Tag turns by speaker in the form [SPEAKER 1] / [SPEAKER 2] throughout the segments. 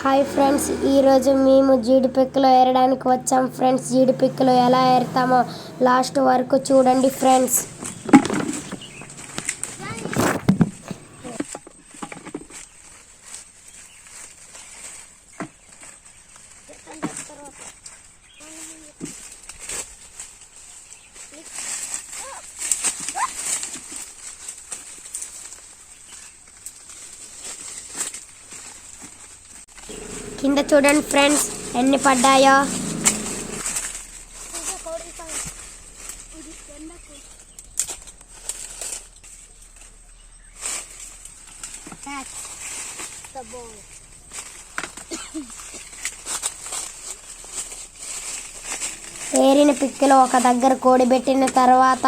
[SPEAKER 1] Hi friends ఈరోజు మేము జీడిపిక్కలు ఏరడానికి వచ్చాం. ఫ్రెండ్స్ జీడిపిక్కలు ఎలా ఏరుతామో లాస్ట్ వరకు చూడండి ఫ్రెండ్స్. కింద చూడండి ఫ్రెండ్స్ ఎన్ని పడ్డాయో. వేరిన పిక్కలు ఒక దగ్గర కూడబెట్టిన తర్వాత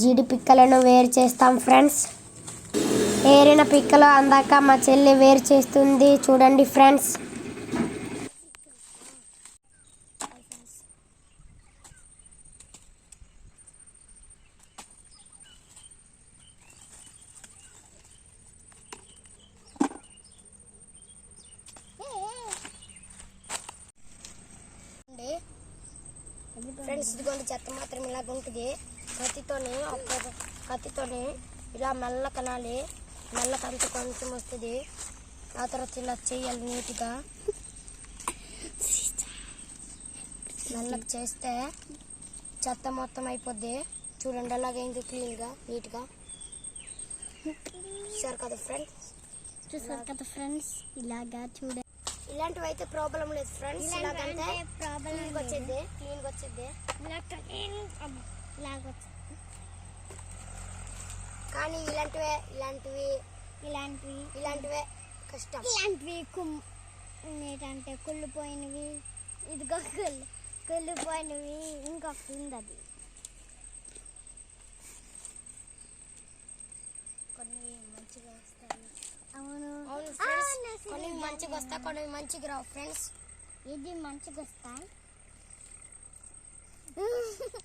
[SPEAKER 1] జీడి పిక్కలను వేరు చేస్తాం ఫ్రెండ్స్. ఏరిన పిక్కలు అందాక మా చెల్లి వేరు చేస్తుంది. చూడండి ఫ్రెండ్స్. ఫ్రెండ్స్ ఇదిగోండి చెత్త మాత్రం ఇలాగ ఉంటుంది కత్తితోని ఒక కత్తితోని ఇలా మెల్ల కనాలి. మెల్ల కంత కొంచెం వస్తుంది. ఆ తర్వాత ఇలా చేయాలి నీట్గా. మెల్లగా చేస్తే చెత్త మొత్తం అయిపోద్ది. చూడండి అలాగైంది క్లీన్గా నీట్గా. చూసారు కదా ఫ్రెండ్స్
[SPEAKER 2] చూసారు కదా ఫ్రెండ్స్ ఇలాగా చూడ
[SPEAKER 1] ఇలాంటివి అయితే ప్రాబ్లం లేదు ఫ్రెండ్స్ ఇలాగంటే
[SPEAKER 2] ప్రాబ్లం
[SPEAKER 1] వచ్చింది క్లీన్గా వచ్చింది
[SPEAKER 2] ఇలాగ
[SPEAKER 1] కానీ ఇలాంటివే ఇలాంటివి
[SPEAKER 2] ఇలాంటివి
[SPEAKER 1] ఇలాంటివే కష్టం.
[SPEAKER 2] ఇలాంటివి కుమ్ ఏంటంటే కుళ్ళిపోయినవి ఇదిగో కుళ్ళు కుళ్ళిపోయినవి ఇంకొకటి ఉంది అది
[SPEAKER 1] కొన్ని మంచిగా వస్తాయి.
[SPEAKER 2] అవును.
[SPEAKER 1] అవును ఫ్రెండ్స్ కొన్ని మంచిగా వస్తాయి కొన్ని మంచిగా రావు ఫ్రెండ్స్
[SPEAKER 2] ఇది మంచిగా వస్తాయి.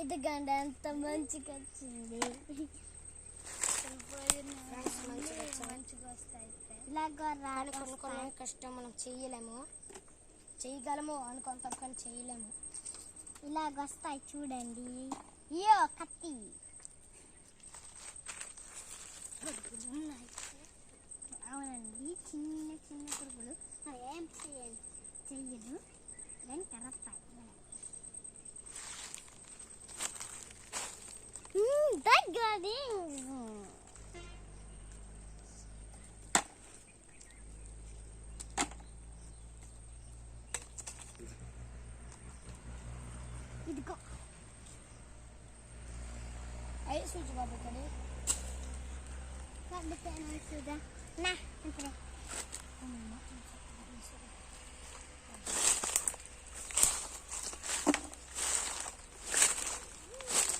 [SPEAKER 2] ఇది గంట ఎంత మంచిగా వచ్చింది
[SPEAKER 1] ఫ్రెండ్స్ మంచిగా వచ్చాయి.
[SPEAKER 2] మంచిగా వస్తాయి ఇలాగ రాని
[SPEAKER 1] కొన్ని కొన్ని కష్టం మనం చేయలేము చేయగలము అనుకుంటాం కానీ చేయలేము
[SPEAKER 2] ఇలాగ వస్తాయి చూడండి. ఏ కత్తి. అవునండి చిన్న
[SPEAKER 1] suji babu tadi.
[SPEAKER 2] Tak betul nak sudah. Nah, entah.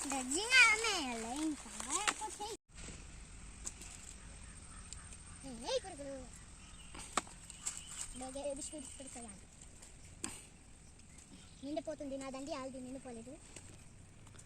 [SPEAKER 2] Gajinha mela, então. É, ok. Ei, gurguru. Bagai biscuit para calhar.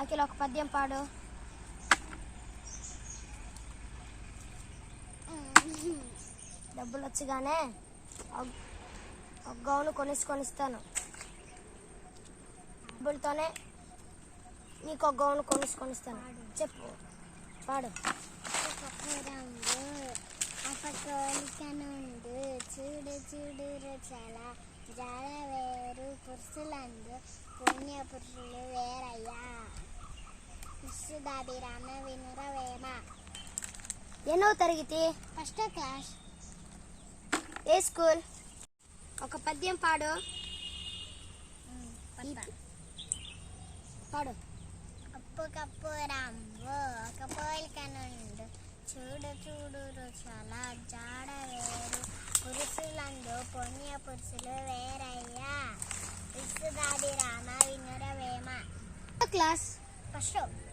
[SPEAKER 1] అఖిల ఒక పద్యం పాడు డబ్బులు వచ్చగానే ఒక- ఒక గౌను కొనేసి కొనిస్తాను డబ్బులతోనే నీకు ఒక గౌను కొనేసి కొనిస్తాను చెప్పు పాడు
[SPEAKER 2] అపకోలికనుండు చూడు చూడు రుచల జాడ వేరు పురుషులందు పుణ్య పురుషులు వేరయ్యా
[SPEAKER 1] ఎన్నో తరగతి?
[SPEAKER 2] First class.
[SPEAKER 1] ఏ స్కూల్? ఒక పద్యం పాడు. పాడు.
[SPEAKER 2] కప్పు కప్పు రంగు ఒక పోలిక నుండు. చూడు చూడు రుచల జాడ పుణ్య పురుషులు వేరయ్య. విశ్వదాది రామ వినురవేమ క్లాస్? ఫస్ట్.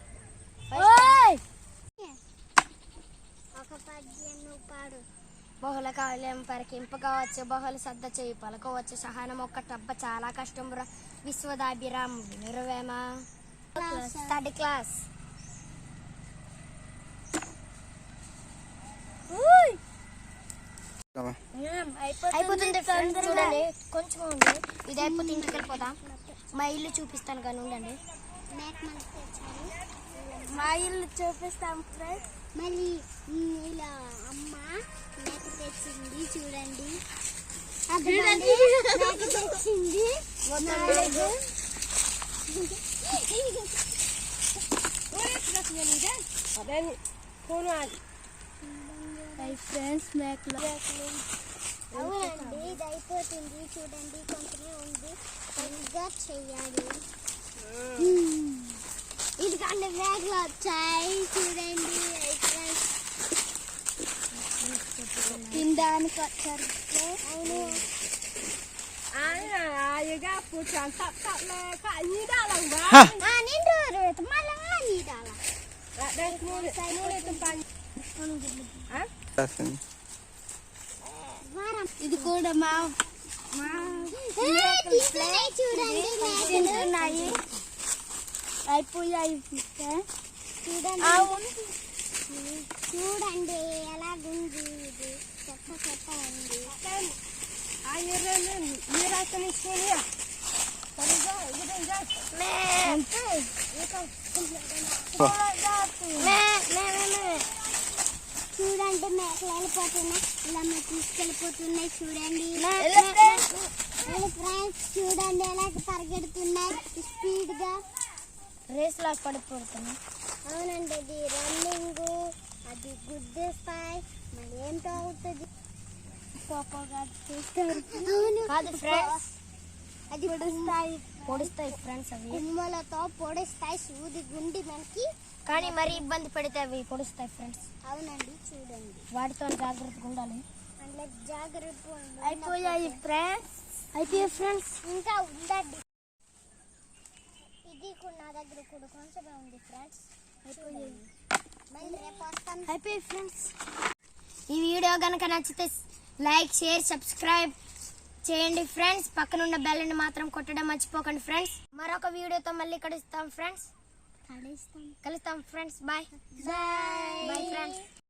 [SPEAKER 2] ఒక పద్యం పాడు.
[SPEAKER 1] బహుళ కావ్యం పరికింపవచ్చు బహుళ సద్ద చేయి పలకవచ్చు. సహనం ఒక్క టబ్బ చాలా కష్టం రా. విశ్వదాభిరామ్ వినురవేమ థర్డ్ క్లాస్ అయిపోతుంది ఫ్రెండ్స్ చూడండి. కొంచెం ఉంది ఇది అయిపోతే ఇంటికి వెళ్ళిపోదాం. మా ఇల్లు చూపిస్తాను కానీ ఉండండి. మా ఇల్లు చూపిస్తాం ఫ్రెండ్స్.
[SPEAKER 2] మళ్ళీ ఇలా అమ్మ మేక తెచ్చింది చూడండి. అదిగోండి, మేక తెచ్చింది. నాలుగు.
[SPEAKER 1] ఫ్రెండ్స్ మేకలు
[SPEAKER 2] అవునండి ఇది అయిపోతుంది. చూడండి కొంచెమే ఉంది. సరిగ్గా చెయ్యాలి. ఇది కంటే మేకలు వచ్చాయి. చూడండి తినడానికి వచ్చారు. అవును.
[SPEAKER 1] ఇది కూడా మా
[SPEAKER 2] చూడండి
[SPEAKER 1] అయిపోయాయి
[SPEAKER 2] చూడండి. చూడండి ఎలాగుంది ఇది. చెత్త చెత్త ఉంది. చూడండి మేకలు వెళ్ళిపోతున్నాయి. ఇలా మేము తీసుకెళ్ళిపోతున్నాయి. చూడండి. ఫ్రెండ్స్ చూడండి ఎలా పరిగెడుతున్నాయి. స్పీడ్గా
[SPEAKER 1] రేస్ లాగా పడిపోతున్నాయి
[SPEAKER 2] అవునండి ఇది రన్నింగ్ అది గుద్దేస్తాయి మరి ఏంటో అవుతుంది పాపగా చూస్తారు.
[SPEAKER 1] కాదు ఫ్రెండ్స్
[SPEAKER 2] అది పొడుస్తాయి
[SPEAKER 1] పొడుస్తాయి ఫ్రెండ్స్ అవి.
[SPEAKER 2] కుమ్మలతో పొడిస్తాయి సూది గుండి మనకి.
[SPEAKER 1] కానీ మరి ఇబ్బంది పెడితే అవి పొడుస్తాయి ఫ్రెండ్స్.
[SPEAKER 2] అవునండి చూడండి.
[SPEAKER 1] వాటితో జాగ్రత్తగా ఉండాలి.
[SPEAKER 2] జాగ్రత్త.
[SPEAKER 1] అయిపోయాయి ఫ్రెండ్స్ అయిపోయాయి ఫ్రెండ్స్.
[SPEAKER 2] ఇంకా ఉందండి. ఇది కూడా నా దగ్గర కూడా కొంచెమే ఉంది ఫ్రెండ్స్
[SPEAKER 1] ఈ వీడియో కనుక నచ్చితే లైక్ షేర్ సబ్స్క్రైబ్ చేయండి ఫ్రెండ్స్ పక్కనున్న బెల్ని మాత్రం కొట్టడం మర్చిపోకండి ఫ్రెండ్స్ మరొక వీడియోతో మళ్ళీ కలుస్తాం ఫ్రెండ్స్ కలుస్తాం. Friends
[SPEAKER 2] bye
[SPEAKER 1] bye friends